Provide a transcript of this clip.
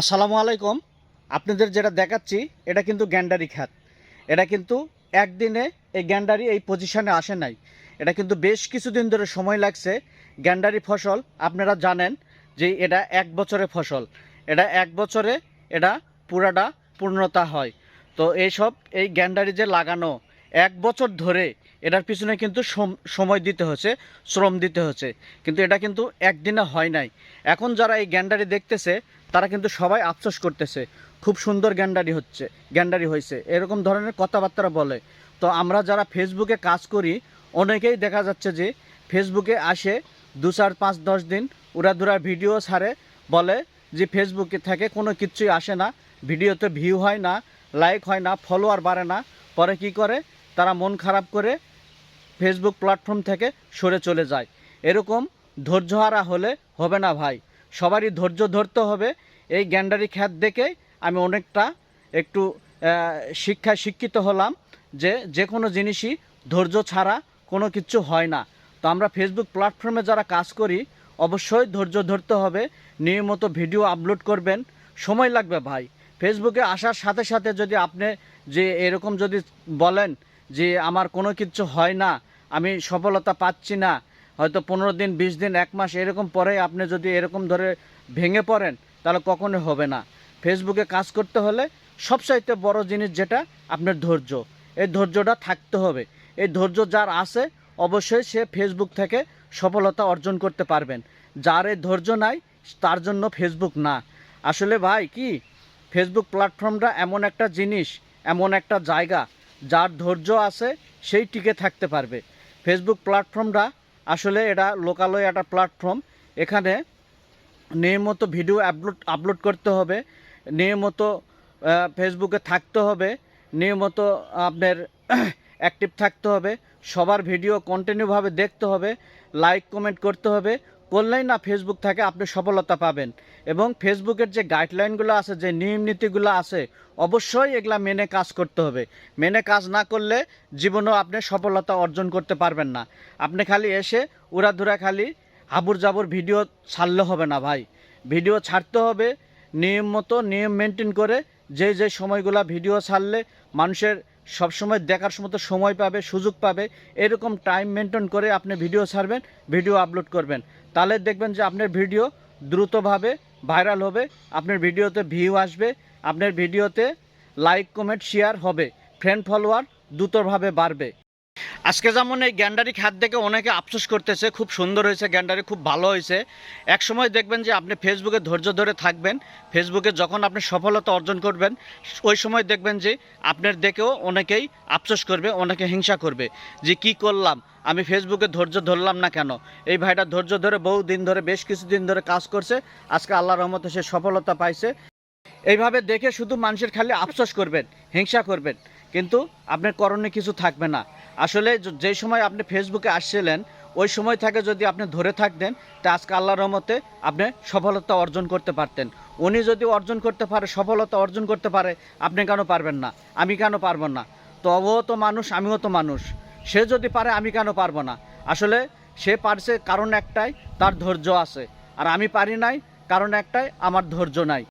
আসসালামু আলাইকুম। আপনাদের যেটা দেখাচ্ছি, এটা কিন্তু গ্যান্ডারি খাত এটা কিন্তু একদিনে এই গ্যান্ডারি এই পজিশনে আসে নাই। এটা কিন্তু বেশ কিছুদিন ধরে সময় লাগছে গ্যান্ডারি ফসল। আপনারা জানেন যে এটা এক বছরে ফসল। এটা এক বছরে এটা পুরাটা পূর্ণতা হয়। তো এইসব এই গ্যান্ডারি যে লাগানো এক বছর ধরে এটার পিছনে কিন্তু সময় দিতে হচ্ছে, শ্রম দিতে হচ্ছে। কিন্তু এটা কিন্তু একদিনে হয় নাই। এখন যারা এই গ্যান্ডারি দেখতেছে, তারা কিন্তু সবাই আফসোস করতেছে, খুব সুন্দর গ্যান্ডারি হচ্ছে, গ্যান্ডারি হয়েছে। এরকম ধরনের কথাবার্তা বলে। তো আমরা যারা ফেসবুকে কাজ করি, অনেকেই দেখা যাচ্ছে যে ফেসবুকে আসে দু চার পাঁচ দশ দিন উড়াধুরা ভিডিও ছাড়ে, বলে যে ফেসবুকে থেকে, কোনো কিছুই আসে না, ভিডিওতে ভিউ হয় না লাইক হয় না ফলোয়ার বাড়ে না। পরে কি করে? তারা মন খারাপ করে ফেসবুক প্ল্যাটফর্ম থেকে সরে চলে যায়। এরকম ধৈর্যহারা হলে হবে না ভাই। সবারই ধৈর্য ধরতে হবে। এই গ্যান্ডারি খ্যাত দেখে আমি অনেকটা একটু শিক্ষায় শিক্ষিত হলাম যে যে কোনো জিনিসই ধৈর্য ছাড়া কোনো কিছু হয় না। তো আমরা ফেসবুক প্ল্যাটফর্মে যারা কাজ করি, অবশ্যই ধৈর্য ধরতে হবে। নিয়মিত ভিডিও আপলোড করবেন। সময় লাগবে ভাই। ফেসবুকে আসার সাথে সাথে যদি আপনি যে এরকম যদি বলেন যে আমার কোনো কিছু হয় না, আমি সফলতা পাচ্ছি না, হয়তো পনেরো দিন, বিশ দিন, এক মাস এরকম পরে আপনি যদি এরকম ধরে ভেঙে পড়েন, তাহলে কখনো হবে না। ফেসবুকে কাজ করতে হলে সবচাইতে বড় জিনিস যেটা, আপনার ধৈর্য। এই ধৈর্যটা থাকতে হবে। এই ধৈর্য যার আছে, অবশ্যই সে ফেসবুক থেকে সফলতা অর্জন করতে পারবেন। যার এই ধৈর্য নাই, তার জন্য ফেসবুক না। আসলে ভাই, কি? ফেসবুক প্ল্যাটফর্মটা এমন একটা জিনিস, এমন একটা জায়গা যার ধৈর্য আছে সেই টিকে থাকতে পারবে। ফেসবুক প্ল্যাটফর্মটা আসলে এটা লোকালয় একটা প্ল্যাটফর্ম এখানে নিয়মিত ভিডিও আপলোড আপলোড করতে হবে, নিয়মিত ফেসবুকে থাকতে হবে, নিয়মিত আপনার অ্যাক্টিভ থাকতে হবে, সবার ভিডিও কন্টিনিউভাবে দেখতে হবে লাইক কমেন্ট করতে হবে করলেই না ফেসবুক থেকে আপনি সফলতা পাবেন। এবং ফেসবুকের যে গাইডলাইনগুলো আছে, যে নিয়ম নীতিগুলো আছে, অবশ্যই এগুলা মেনে কাজ করতে হবে। মেনে কাজ না করলে জীবনেও আপনি সফলতা অর্জন করতে পারবেন না। আপনি খালি এসে উড়াধুরা খালি হাবুর জাবুর ভিডিও ছাড়লে হবে না ভাই। ভিডিও ছাড়তে হবে, নিয়ম মতো নিয়ম মেনটেন করে, যে যে সময়গুলো ভিডিও ছাড়লে মানুষের সবসময় দেখার মতো সময় পাবে, সুযোগ পাবে। এরকম টাইম মেনটেন করে আপনি ভিডিও ছাড়বেন ভিডিও আপলোড করবেন। তাহলে দেখবেন যে আপনার ভিডিও দ্রুতভাবে ভাইরাল হবে, আপনার ভিডিওতে ভিউ আসবে, আপনার ভিডিওতে লাইক কমেন্ট শেয়ার হবে। ফ্রেন্ড ফলোয়ার দ্রুতভাবে বাড়বে। আজকে যেমন এই গ্যান্ডারি খাত দেখে অনেকে আফসোস করতেছে, খুব সুন্দর হয়েছে গ্যান্ডারি, খুব ভালো হয়েছে। এক সময় দেখবেন যে আপনি ফেসবুকে ধৈর্য ধরে থাকবেন, ফেসবুকে যখন আপনি সফলতা অর্জন করবেন, ওই সময় দেখবেন যে আপনার দেখেও অনেকেই আফসোস করবে, অনেকে হিংসা করবে যে কি করলাম, আমি ফেসবুকে ধৈর্য ধরলাম না কেন? এই ভাইটা ধৈর্য ধরে বহু দিন ধরে, বেশ কিছুদিন ধরে কাজ করছে, আজকে আল্লাহ রহমতে সে সফলতা পাইছে। এইভাবে দেখে শুধু মানুষের খালি আফসোস করবেন, হিংসা করবেন, কিন্তু আপনার করণে কিছু থাকবে না। আসলে যে সময় আপনি ফেসবুকে আসছিলেন, ওই সময় থেকে যদি আপনি ধরে থাকতেন, তা আজকে আল্লাহর রহমতে আপনি সফলতা অর্জন করতে পারতেন। উনি যদি অর্জন করতে পারে, সফলতা অর্জন করতে পারে, আপনি কেন পারবেন না? আমি কেন পারব না? তো ও তো মানুষ, আমিও তো মানুষ। সে যদি পারে, আমি কেন পারব না? আসলে সে পারছে কারণ একটাই, তার ধৈর্য আছে। আর আমি পারি নাই, কারণ একটাই, আমার ধৈর্য নাই।